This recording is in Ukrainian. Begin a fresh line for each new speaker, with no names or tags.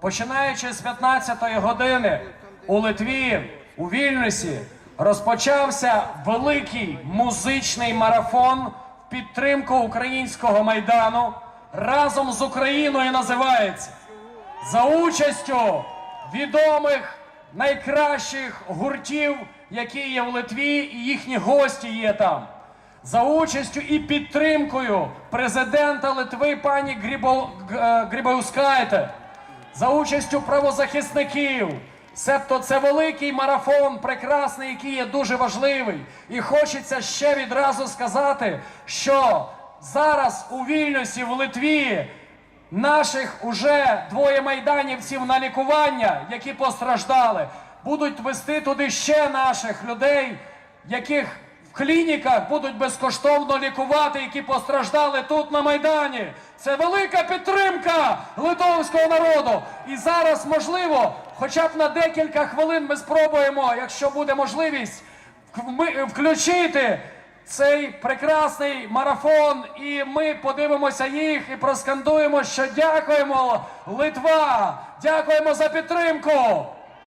починаючи з 15-ї години у Литві, у Вільнюсі, розпочався великий музичний марафон в підтримку українського майдану. Разом з Україною називається. За участю відомих найкращих гуртів, які є в Литві, і їхні гості є там. За участю і підтримкою президента Литви пані Грібо- Г- е, за участю правозахисників. Себто це великий марафон, прекрасний, який є дуже важливий. І хочеться ще відразу сказати, що зараз у Вільнюсі в Литві Наших уже двоє майданівців на лікування, які постраждали, будуть вести туди ще наших людей, яких клініках будуть безкоштовно лікувати, які постраждали тут на Майдані. Це велика підтримка литовського народу. І зараз, можливо, хоча б на декілька хвилин ми спробуємо, якщо буде можливість, включити цей прекрасний марафон, і ми подивимося їх і проскандуємо, що дякуємо, Литва! Дякуємо за підтримку!